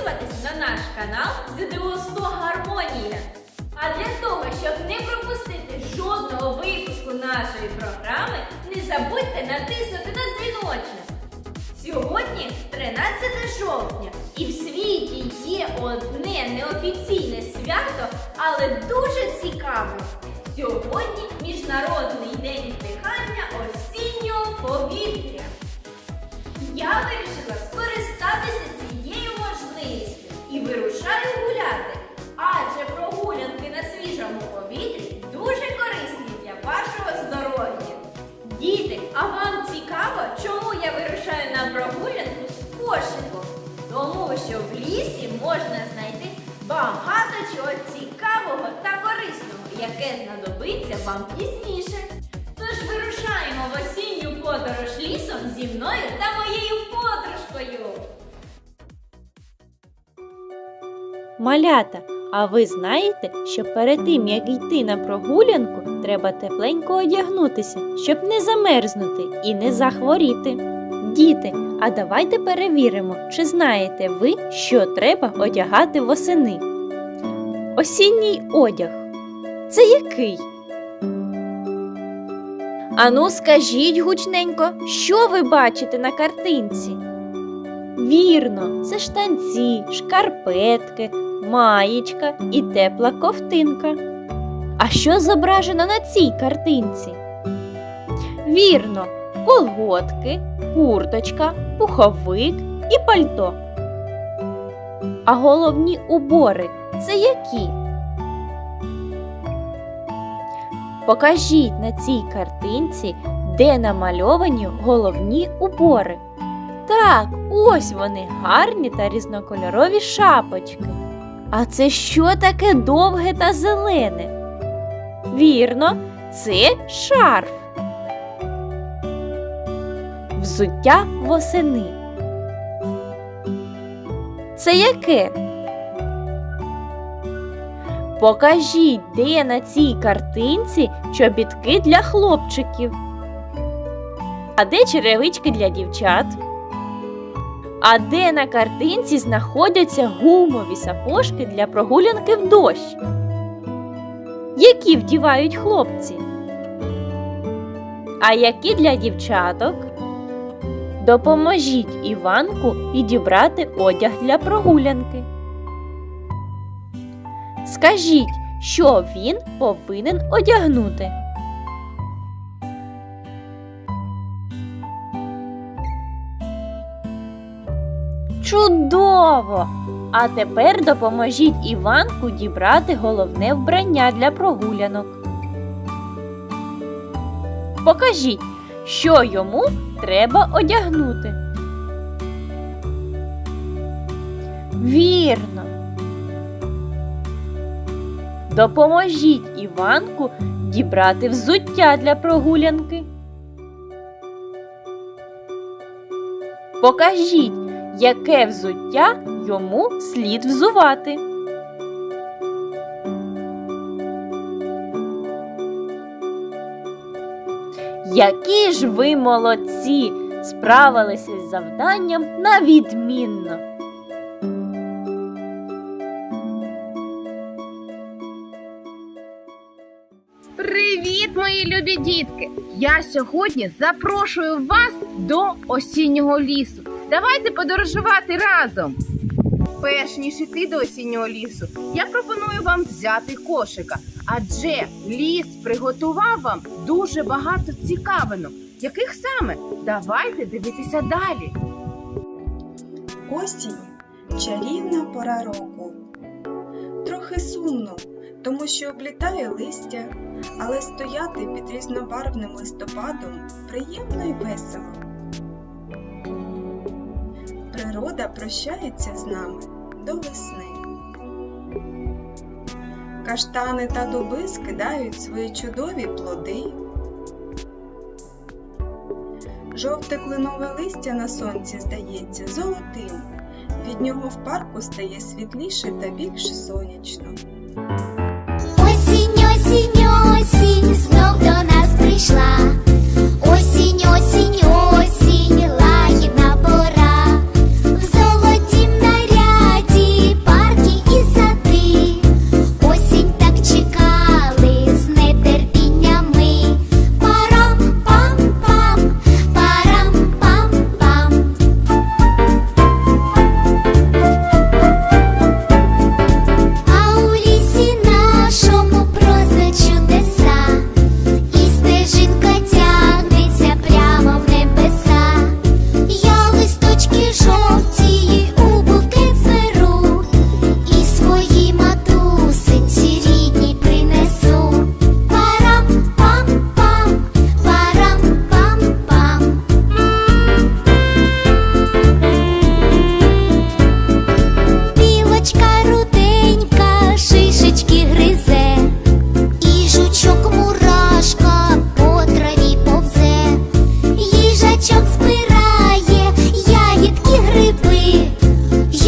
підписуватись на наш канал ЗДО 100 Гармонія. А для того, щоб не пропустити жодного випуску нашої програми, не забудьте натиснути на дзвіночок. Сьогодні 13 жовтня, і в світі є одне неофіційне свято, але дуже цікаве. Сьогодні Міжнародний день вдихання осіннього повітря. Я вирішила скористатися що в лісі можна знайти багато чого цікавого та корисного, яке знадобиться вам пізніше. Тож вирушаємо в осінню подорож лісом зі мною та моєю подружкою. Малята, а ви знаєте, що перед тим, як йти на прогулянку, треба тепленько одягнутися, щоб не замерзнути і не захворіти. Діти, а давайте перевіримо, чи знаєте ви, що треба одягати восени. Осінній одяг. Це який? Ану, скажіть гучненько, що ви бачите на картинці? Вірно, це штанці, шкарпетки, маєчка і тепла ковтинка. А що зображено на цій картинці? Вірно, колготки, курточка, пуховик і пальто. А головні убори це які? Покажіть на цій картинці, де намальовані головні убори. Так, ось вони гарні та різнокольорові шапочки. А це що таке довге та зелене? Вірно, це шарф. Взуття восени. Це яке? Покажіть, де на цій картинці чобітки для хлопчиків. А де черевички для дівчат? А де на картинці знаходяться гумові сапожки для прогулянки в дощ? Які вдівають хлопці? А які для дівчаток? Допоможіть Іванку підібрати одяг для прогулянки. Скажіть, що він повинен одягнути. Чудово! А тепер допоможіть Іванку дібрати головне вбрання для прогулянок. Покажіть, що йому треба одягнути. Вірно. Допоможіть Іванку дібрати взуття для прогулянки. Покажіть, яке взуття йому слід взувати. Які ж ви молодці! Справилися з завданням на відмінно. Привіт, мої любі дітки! Я сьогодні запрошую вас до осіннього лісу. Давайте подорожувати разом. Перш ніж іти до осіннього лісу, я пропоную вам взяти кошика, адже ліс приготував вам дуже багато цікавинок. Яких саме? Давайте дивитися далі. Осінь чарівна пора року. Трохи сумно, тому що облітає листя, але стояти під різнобарвним листопадом приємно і весело. Природа прощається з нами до весни. Каштани та дуби скидають свої чудові плоди. Жовте кленове листя на сонці здається золотим. Від нього в парку стає світліше та більш сонячно.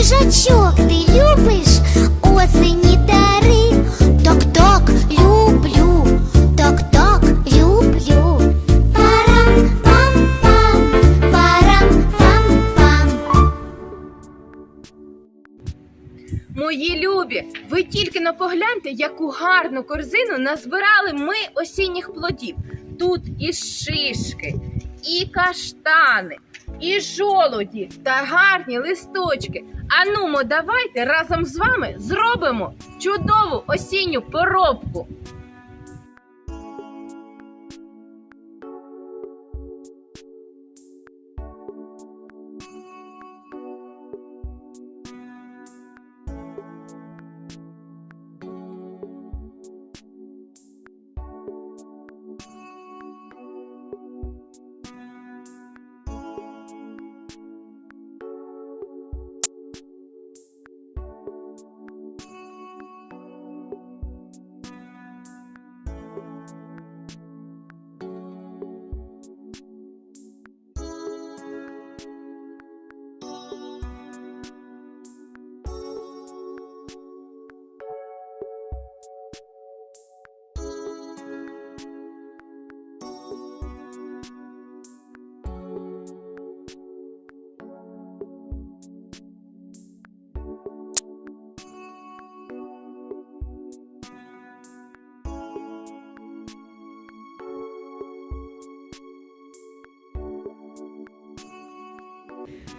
Їжачок ти любиш осені дари, ток-ток люблю, ток-ток люблю, парам-пам-пам, парам-пам-пам. Мої любі, ви тільки но погляньте, яку гарну корзину назбирали ми осінніх плодів. Тут і шишки, і каштани, і жолоді та гарні листочки. Анумо, давайте разом з вами зробимо чудову осінню поробку.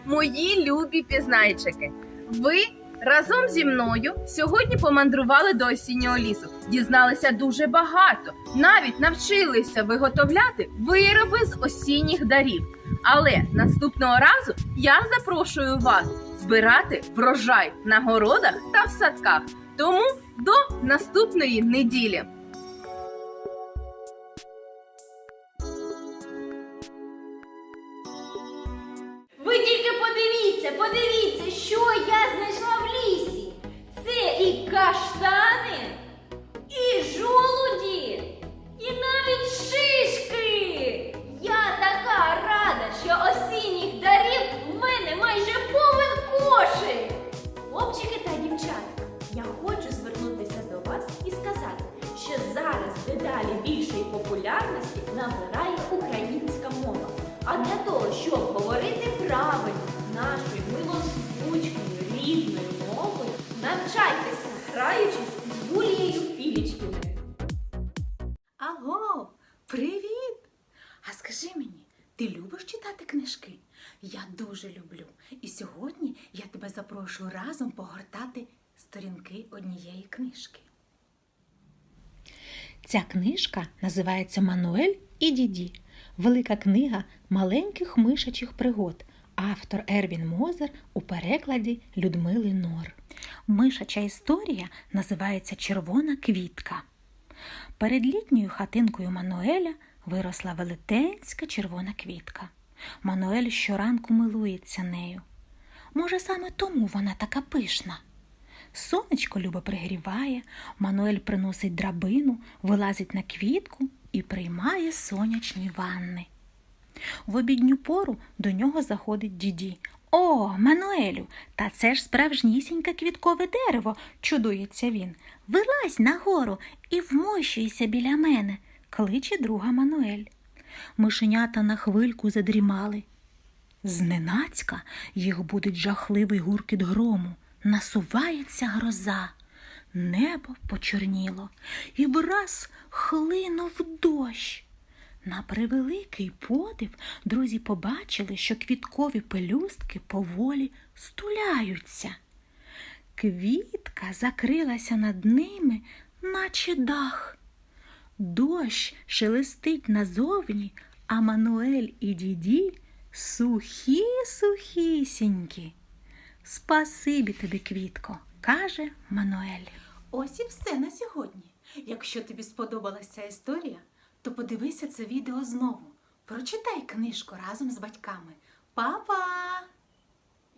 Мої любі пізнайчики, ви разом зі мною сьогодні помандрували до осіннього лісу, дізналися дуже багато, навіть навчилися виготовляти вироби з осінніх дарів. Але наступного разу я запрошую вас збирати врожай на городах та в садках. Тому до наступної неділі. Популярності набирає українська мова. А для того, щоб говорити правильно нашою милозвучною рідною мовою, навчайтеся, граючись з Гулією Філічкіною. Аго, привіт! А скажи мені, ти любиш читати книжки? Я дуже люблю. І сьогодні я тебе запрошую разом погортати сторінки однієї книжки. Ця книжка називається Мануель і Діді. Велика книга маленьких мишачих пригод. Автор Ервін Мозер у перекладі Людмили Нор. Мишача історія називається Червона квітка. Перед літньою хатинкою Мануеля виросла велетенська червона квітка. Мануель щоранку милується нею. Може, саме тому вона така пишна. Сонечко любо пригріває, Мануель приносить драбину, вилазить на квітку і приймає сонячні ванни. В обідню пору до нього заходить діді. О, Мануелю, та це ж справжнісіньке квіткове дерево, чудується він. Вилазь нагору і вмощуйся біля мене, кличе друга Мануель. Мишенята на хвильку задрімали. Зненацька їх будить жахливий гуркіт грому, насувається гроза. Небо почорніло і враз хлинув дощ. На превеликий подив друзі побачили, що квіткові пелюстки поволі стуляються. Квітка закрилася над ними, наче дах. Дощ шелестить назовні, а Мануель і діді сухі сухісінькі. Спасибі тобі, квітко, каже Мануель. Ось і все на сьогодні. Якщо тобі сподобалася ця історія, то подивися це відео знову. Прочитай книжку разом з батьками. Па-па!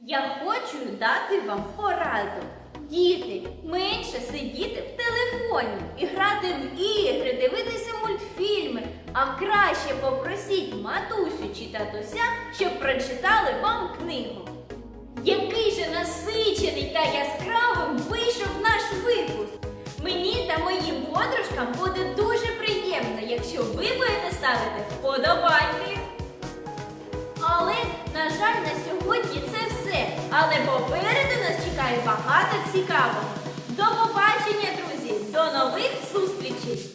Я хочу дати вам пораду. Діти, менше сидіти в телефоні і грати в ігри, дивитися мультфільми, а краще попросіть матусю чи татуся, щоб прочитали вам книгу. Який же насичений та яскравим вийшов наш випуск! Мені та моїм подружкам буде дуже приємно, якщо ви будете ставити вподобайки. Але, на жаль, на сьогодні це все. Але попереду нас чекає багато цікавого. До побачення, друзі! До нових зустрічей!